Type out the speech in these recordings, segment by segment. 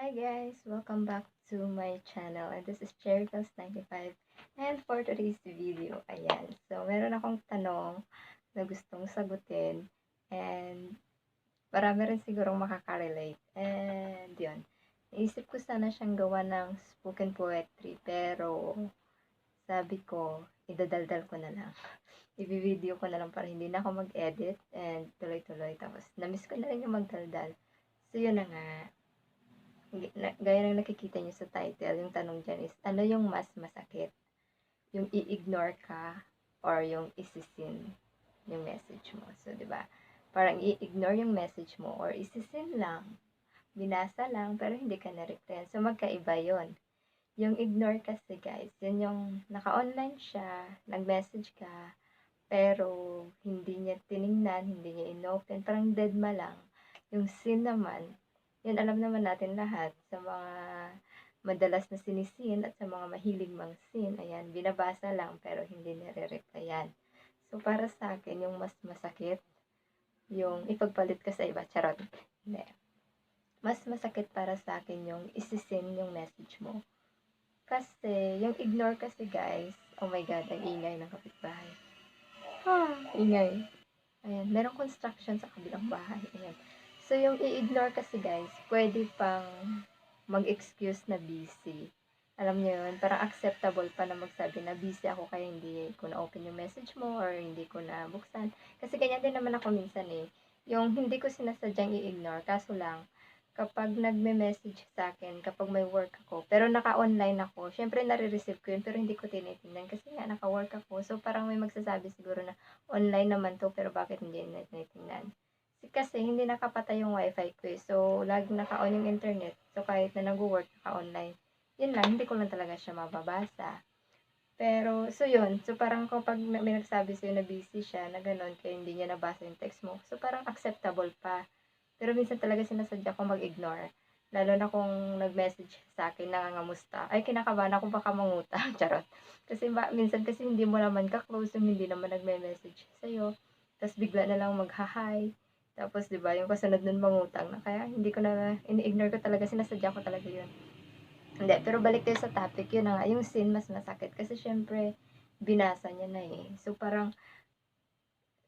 Hi guys! Welcome back to my channel and this is CherryGirls95 and for today's video, ayan. So, meron akong tanong na gustong sagutin and marami rin sigurong makakarelate. And yun, naisip ko sana siyang gawa ng spoken poetry pero sabi ko, idadaldal ko na lang. Ibi-video ko na lang para hindi na ako mag-edit and tuloy-tuloy. Tapos, namiss ko na rin yung magdaldal. So, yun na nga gaya ng nakikita niyo sa title, yung tanong dyan is, ano yung mas masakit? Yung i-ignore ka or yung isisin yung message mo. So, di ba? Parang i-ignore yung message mo or isisin lang. Binasa lang, pero hindi ka na-replyan. So, magkaiba yon Yung ignore kasi, guys, yun yung naka-online siya, nag-message ka, pero hindi niya tiningnan, hindi niya inopen, parang dead ma lang. Yung sin naman, yan alam naman natin lahat sa mga madalas na sinisin at sa mga mahilig mang sin. Ayan, binabasa lang pero hindi nire-replyan. So, para sa akin, yung mas masakit, yung ipagpalit ka sa iba. Charot. Hindi. Mas masakit para sa akin yung isisin yung message mo. Kasi, yung ignore kasi guys, oh my god, ang ingay ng kapitbahay. Ah, ingay. Ayan, merong construction sa kabilang bahay. Ayan. So, yung i-ignore kasi guys, pwede pang mag-excuse na busy. Alam niyo yun, parang acceptable pa na magsabi na busy ako kaya hindi ko na-open yung message mo or hindi ko na buksan. Kasi ganyan din naman ako minsan eh. Yung hindi ko sinasadyang i-ignore, kaso lang, kapag nagme-message sa akin, kapag may work ako, pero naka-online ako, syempre nare-receive ko yun, pero hindi ko tinitingnan kasi nga naka-work ako. So, parang may magsasabi siguro na online naman to, pero bakit hindi tinitingnan? Kasi hindi nakapatay yung wifi ko eh. So, laging naka-on yung internet. So, kahit na nag-work naka-online, yun lang, hindi ko lang talaga siya mababasa. Pero, so yun. So, parang kapag may nagsabi sa'yo na busy siya, na ganun, kaya hindi niya nabasa yung text mo. So, parang acceptable pa. Pero minsan talaga sinasadya ko mag-ignore. Lalo na kung nag-message sa akin, nangangamusta. Ay, kinakabahan ako baka mangutang. Charot. Kasi ba, minsan kasi hindi mo naman ka-close yung hindi naman nagme-message sa'yo. Tapos bigla na lang mag-hi. Tapos, di ba, yung kasunod nun mangutang na. Kaya, hindi ko na, ini-ignore ko talaga, sinasadya ko talaga yun. Hindi, pero balik tayo sa topic, yun na nga, yung sin mas masakit. Kasi, syempre, binasa niya na eh. So, parang,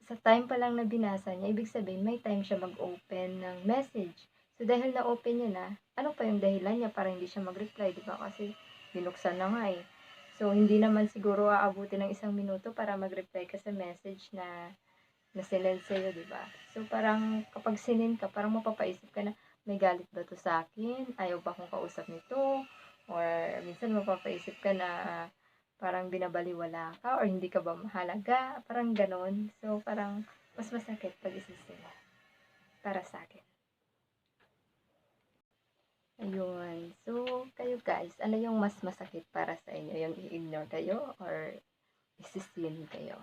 sa time pa lang na binasa niya, ibig sabihin, may time siya mag-open ng message. So, dahil na-open niya na, ano pa yung dahilan niya para hindi siya mag-reply, di ba? Kasi, binuksan na nga eh. So, hindi naman siguro aabuti ng isang minuto para mag-reply ka sa message na na sinend sa'yo, di ba? So, parang kapag sinin ka, parang mapapaisip ka na, may galit ba to sa akin? Ayaw ba akong kausap nito? Or minsan mapapaisip ka na parang binabaliwala ka or hindi ka ba mahalaga? Parang ganon. So, parang mas masakit pag isisila. Para sa akin. Ayun. So, kayo guys, ano yung mas masakit para sa inyo? Yung i-ignore kayo or isisin kayo?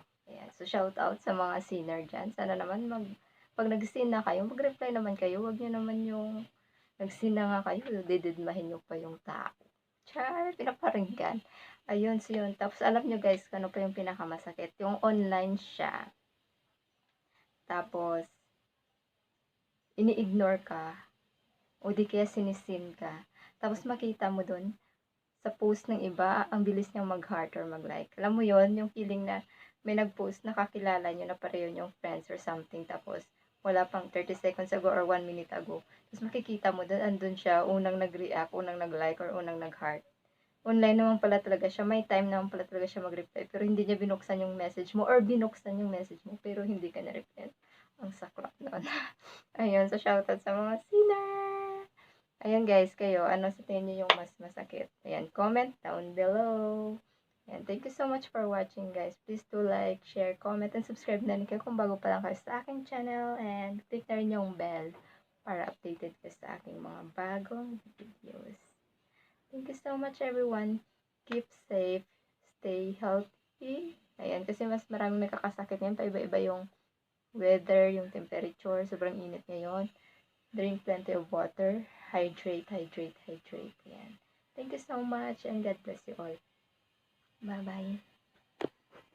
So, shout out sa mga sinner dyan. Sana naman mag, pag nag-sin na kayo, mag-reply naman kayo. Huwag nyo naman yung nag-sin na nga kayo, dididmahin nyo pa yung tao. Char, pinaparinggan. Ayun, so yun. Tapos, alam nyo guys, ano pa yung pinakamasakit? Yung online siya. Tapos, ini-ignore ka. O di kaya sinisin ka. Tapos, makita mo dun, sa post ng iba, ang bilis niyang mag-heart or mag-like. Alam mo yon yung feeling na may nag-post, nakakilala nyo na pareho yung friends or something, tapos wala pang 30 seconds ago or 1 minute ago. Tapos makikita mo doon, andun siya, unang nag-react, unang nag-like, or unang nag-heart. Online naman pala talaga siya, may time naman pala talaga siya mag-reply, pero hindi niya binuksan yung message mo, or binuksan yung message mo, pero hindi ka na-reply. Ang saklap noon. Ayun, so shoutout sa mga sinner! Ayun guys, kayo, ano sa tingin niyo yung mas masakit? Ayan, comment down below. And thank you so much for watching guys. Please do like, share, comment, and subscribe na rin kayo kung bago pa lang kayo sa aking channel. And click na rin yung bell para updated ka sa aking mga bagong videos. Thank you so much everyone. Keep safe. Stay healthy. Ayan, kasi mas maraming nakakasakit ngayon. Paiba-iba yung weather, yung temperature. Sobrang init ngayon. Drink plenty of water. Hydrate, hydrate, hydrate. Ayan. Thank you so much and God bless you all. Bye bye.